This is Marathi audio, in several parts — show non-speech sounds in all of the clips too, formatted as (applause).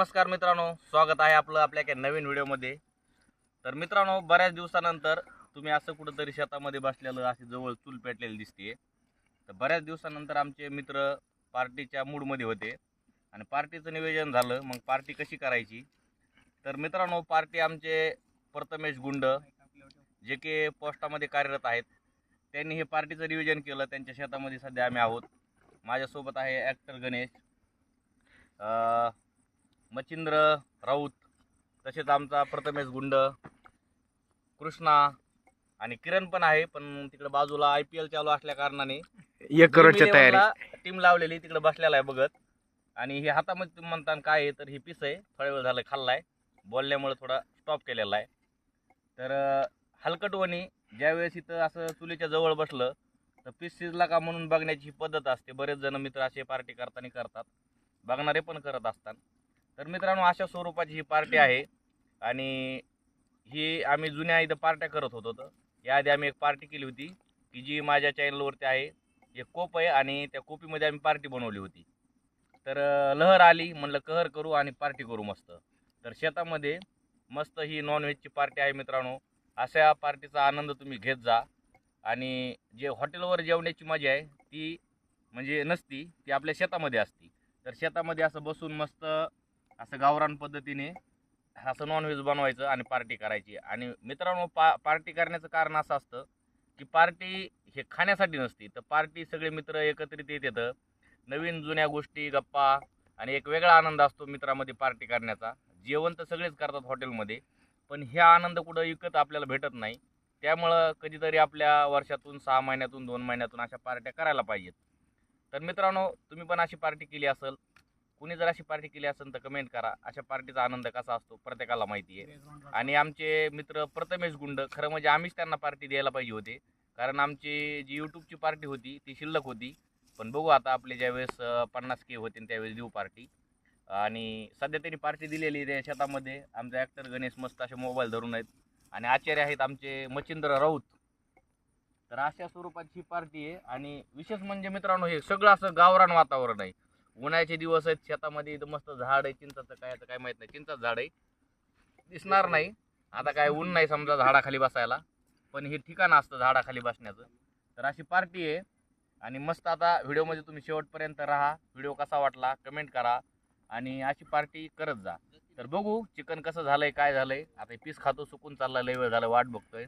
नमस्कार मित्रांनो स्वागत आहे आपलं आपल्या एका नवीन व्हिडिओमध्ये. तर मित्रांनो बऱ्याच दिवसानंतर तुम्ही असं कुठंतरी शेतामध्ये बसलेलं अशी जवळ चूल पेटलेली दिसते तर बऱ्याच दिवसानंतर आमचे मित्र पार्टीच्या मूडमध्ये होते. आणि पार्टीचं नियोजन झालं मग पार्टी कशी करायची? तर मित्रांनो पार्टी आमचे प्रथमेश गुंड जे के पोस्टामध्ये कार्यरत आहेत त्यांनी हे पार्टीचं नियोजन केलं. त्यांच्या शेतामध्ये सध्या आम्ही आहोत. माझ्यासोबत आहे ॲक्टर गणेश. अ, मच्छिंद्र राऊत तसेच आमचा प्रथमेश गुंड कृष्णा आणि किरण पण आहे पण तिकडे बाजूला आय पी एल चालू असल्या कारणाने एक करोडची तयारी. टीम लावलेली तिकडे बसलेला आहे बघत. आणि हे हातामध्ये तुम्ही म्हणता काय आहे तर हे पीस आहे. थोड्या वेळ झालं खाल्लाय. बोलल्यामुळे थोडा स्टॉप केलेला आहे. तर हलकटवणी ज्यावेळेस इथं असं चुलीच्या जवळ बसलं तर पीस शिजला का म्हणून बघण्याची ही पद्धत असते. बरेच जण मित्र असे पार्टी करताना करतात. बघणारे पण करत असतात. तर मित्रांनो अशा स्वरूपाची ही पार्टी आहे. आणि ही आम्ही जुन्या इथं पार्ट्या करत होतो तर. याआधी आम्ही एक पार्टी केली होती की जी माझ्या चॅनलवरती आहे. एक कोप आहे आणि त्या कोपीमध्ये आम्ही पार्टी बनवली होती. तर लहर आली म्हणलं कहर करू आणि पार्टी करू मस्त. तर शेतामध्ये मस्त ही नॉनव्हेजची पार्टी आहे मित्रांनो. अशा पार्टीचा आनंद तुम्ही घेत जा. आणि जे हॉटेलवर जेवण्याची मजा आहे ती म्हणजे नसती ती आपल्या शेतामध्ये असती. तर शेतामध्ये असं बसून मस्त असं गावरान पद्धतीने असं नॉनव्हेज बनवायचं आणि पार्टी करायची. आणि मित्रांनो पा पार्टी करण्याचं कारण असं असतं की पार्टी हे खाण्यासाठी नसती. तर पार्टी सगळे मित्र एकत्रित येत येतं. नवीन जुन्या गोष्टी गप्पा आणि एक वेगळा आनंद असतो मित्रामध्ये पार्टी करण्याचा. जेवण तर सगळेच करतात हॉटेलमध्ये पण हे आनंद कुठं विकत आपल्याला भेटत नाही. त्यामुळं कधीतरी आपल्या वर्षातून सहा महिन्यातून दोन महिन्यातून अशा पार्ट्या करायला पाहिजेत. तर मित्रांनो तुम्ही पण अशी पार्टी केली असेल कुणी जर अशी पार्टी केली असेल तर कमेंट करा. अशा पार्टीचा आनंद कसा असतो? प्रत्येकाला माहिती आहे. आणि आमचे मित्र प्रथमेश गुंड खरं म्हणजे आम्हीच त्यांना पार्टी द्यायला पाहिजे होते. कारण आमची जी यूट्यूबची पार्टी होती ती शिल्लक होती. पण बघू आता आपले ज्यावेळेस पन्नास के होते त्यावेळेस देऊ पार्टी. आणि सध्या त्यांनी पार्टी दिलेली आहे त्या शेतामध्ये. आमचा ॲक्टर गणेश मस्त असे मोबाईल धरून आहेत. आणि आचार्य आहेत आमचे मच्छिंद्र राऊत. तर अशा स्वरूपाची पार्टी आहे. आणि विशेष म्हणजे मित्रांनो हे सगळं असं गावरान वातावरण आहे. उन्हाळ्याचे दिवस आहेत शेतामध्ये इथं मस्त झाड आहे चिंचाचं काय आता काय माहीत नाही. चिंचाचं झाड आहे. दिसणार नाही. आता काय ऊन नाही समजा झाडाखाली बसायला. पण हे ठिकाण असतं झाडाखाली बसण्याचं. तर अशी पार्टी आहे. आणि मस्त आता व्हिडिओमध्ये तुम्ही शेवटपर्यंत राहा. व्हिडिओ कसा वाटला कमेंट करा. आणि अशी पार्टी करत जा. तर बघू चिकन कसं झालंय काय झालंय. आता पीस खातो सुकून चालला लय वेळ झालं वाट बघतोय.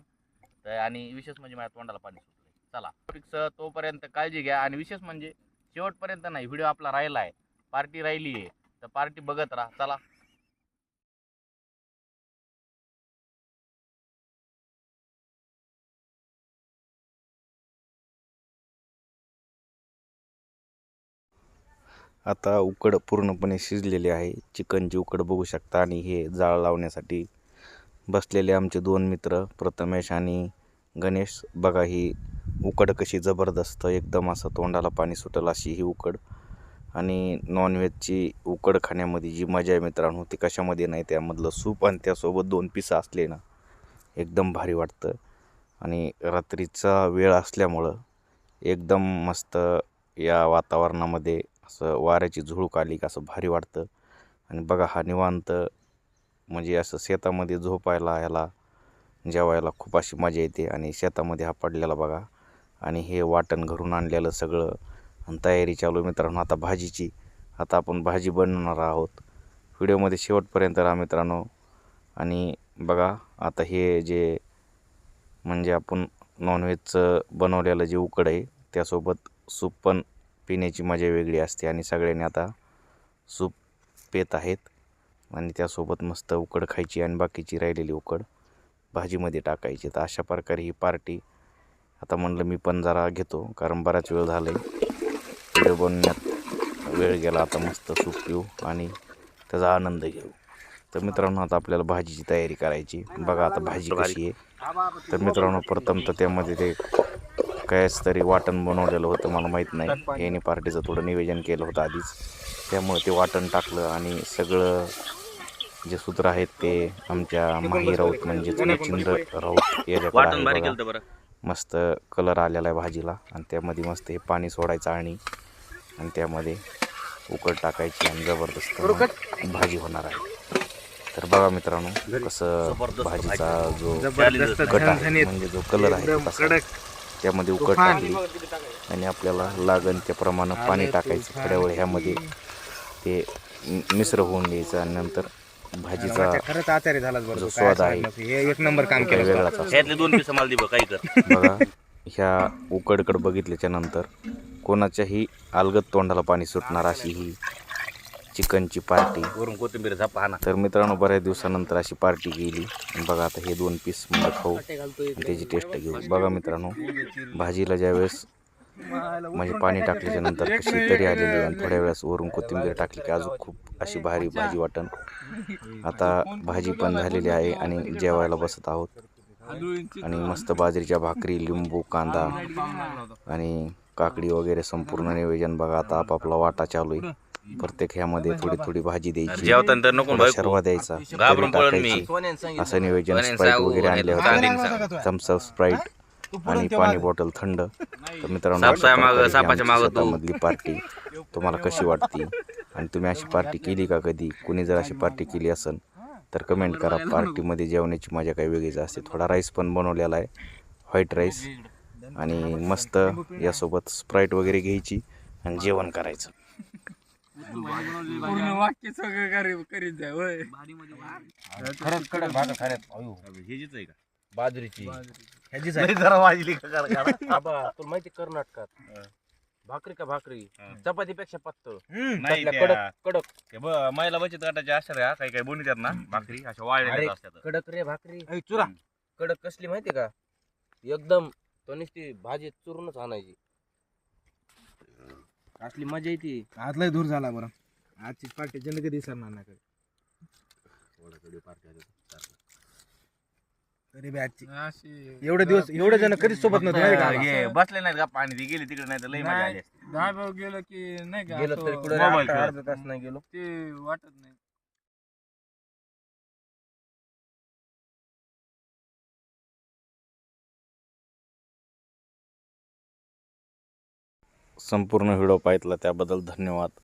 तर आणि विशेष म्हणजे माझ्या तोंडाला पाणी सुटलंय. चला तोपर्यंत काळजी घ्या. आणि विशेष म्हणजे शेवटपर्यंत नाही व्हिडिओ आपला राहिला आहे पार्टी राहिली आहे तर पार्टी बघत राहा चला. आता उकड पूर्णपणे शिजलेली आहे चिकनची उकड बघू शकता आणि हे जाळ लावण्यासाठी बसलेले आमचे दोन मित्र प्रथमेश आणि गणेश. बघा ही उकड कशी जबरदस्त एकदम असं तोंडाला पाणी सुटेल अशी ही उकड. आणि नॉनव्हेजची उकड खाण्यामध्ये जी मजा आहे मित्रांनो ती कशामध्ये नाही त्यामधलं सूप आणि त्यासोबत दोन पिसं असले ना एकदम भारी वाटतं. आणि रात्रीचा वेळ असल्यामुळं एकदम मस्त या वातावरणामध्ये असं वाऱ्याची झुळूक आली का असं भारी वाटतं. आणि बघा हा निवांत म्हणजे असं शेतामध्ये झोपायला ह्याला जेवायला खूप अशी मजा येते. आणि शेतामध्ये हा पडलेला बघा आणि हे वाटण घरून आणलेलं सगळं आणि तयारी चालू मित्रांनो. आता भाजीची. आता आपण भाजी बनवणार आहोत. व्हिडिओमध्ये शेवटपर्यंत राहा मित्रांनो. आणि बघा आता हे जे म्हणजे आपण नॉनव्हेजचं बनवलेलं जे उकड आहे त्यासोबत सूप पण पिण्याची मजा वेगळी असते आणि सगळ्यांनी आता सूप पेत आहेत. आणि त्यासोबत मस्त उकड खायची आणि बाकीची राहिलेली उकड भाजीमध्ये टाकायची. तर अशा प्रकारे ही पार्टी आता म्हणलं मी पण जरा घेतो कारण बराच वेळ झाला आहे व्हिडिओ बनवण्यात वेळ गेला आता मस्त सूप पिऊ आणि त्याचा आनंद घेऊ. तर मित्रांनो आता आपल्याला भाजीची तयारी करायची. बघा आता भाजी कशी आहे. तर मित्रांनो प्रथम तर त्यामध्ये ते कायच तरी वाटण बनवलेलं होतं मला माहीत नाही. याने पार्टीचं थोडं नियोजन केलं होतं आधीच. त्यामुळे ते वाटण टाकलं आणि सगळं जे सूत्र आहेत ते आमच्या माही राऊत म्हणजेच मच्छिंद्र राऊत याच्याकडे मस्त कलर आलेला आहे भाजीला. आणि त्यामध्ये मस्त हे पाणी सोडायचं आणि आणि त्यामध्ये उकड टाकायची आणि जबरदस्त भाजी होणार आहे. तर बघा मित्रांनो कसं भाजीचा जो जबरदस्त कट आहे म्हणजे जो कलर आहे त्यामध्ये उकड. टाकली. आणि आपल्याला लागण त्याप्रमाणे पाणी टाकायचं थोड्या वेळ ह्यामध्ये. ते मिश्र होऊन द्यायचं आणि नंतर भाजीचा खरंच आचार्य झालाच बरं जो तू. स्वाद काय आहे. हे एक नंबर काम काही केलं वेगळाच असतो. दोन पीस मला दे बघ काही कर. बघा ह्या उकडकड बघितल्याच्या नंतर कोणाच्याही अलगत तोंडाला पाणी सुटणार अशी ही चिकनची पार्टी. वरून कोथिंबीर झापा तर मित्रांनो बऱ्याच दिवसानंतर अशी पार्टी आणि बघा आता हे दोन पीस मला खाऊ. आणि त्याची टेस्ट घेऊ. बघा मित्रांनो भाजीला ज्यावेळेस म्हणजे पाणी टाकल्याच्या नंतर कशी तरी आलेली आणि थोड्या वेळेस वरून कोथिंबीर टाकली की अजून खूप अशी भारी भाजी वाटण. (laughs) आता भाजी पण झालेली आहे आणि जेवायला बसत आहोत. आणि मस्त बाजरीच्या भाकरी लिंबू कांदा आणि काकडी वगैरे संपूर्ण नियोजन बघा. आता आपापला वाटा चालू आहे. प्रत्येक ह्यामध्ये थोडी थोडी भाजी द्यायची. शर्वा द्यायचा. असं नियोजन स्प्राईट वगैरे आणले होते. थम्सअप स्प्राईट आणि पाणी बॉटल थंड. तर मित्रांनो ही सापाच्या मागं. शेतामधली पार्टी तुम्हाला कशी वाटते? आणि तुम्ही अशी पार्टी केली का कधी? कुणी जर अशी पार्टी केली असेल तर कमेंट करा. पार्टीमध्ये जेवण्याची मजा काही वेगळीच असते. थोडा राईस पण बनवलेला आहे. व्हाईट राईस आणि मस्त यासोबत स्प्राईट वगैरे घ्यायची आणि जेवण करायचं. पूर्ण वाक्य सगळं करी- करीत जाय होय. खरंच कडक भाकर खाण्यात अयो, ह्याचीच आहे का? बाजरीची. ह्याचीच लई जरा वाजली का. आबा तुला माहिती कर्नाटकात भाकरी का भाकरी? चपातीपेक्षा पातळ नाही त्यातल्या त्या- कडक कडक. ते ब- महिला बचत गटाच्या अशा ऱ्या काही काही बनवतात ना भाकरी अशा अरे, वाळलेल्या असतात. कडक रे भाकरी. चुरा. कडक कसली माहिती का? एकदम तो नुसती भाजी चुरूनच आणायची. असली मजा येते. आज लय दूर झाला बरं. आजची पार्टी जिंदगी दिसणार नाही कधी. तरी बी आजची अशी एवढे दिवस एवढे जण कधीच सोबत नव्हते माहिती का आम्हाला? हे बसले नाहीत का पाणी ती गेली तिकडे नाही तर लई मजा आली असती. दहा भाऊ गेलो की नाही का गेलो असं तरी कुठे मोबाईल खेळत. अर्धा तास नाही गेलो ते वाटत नाही संपूर्ण व्हिडिओ पाहितला त्याबद्दल धन्यवाद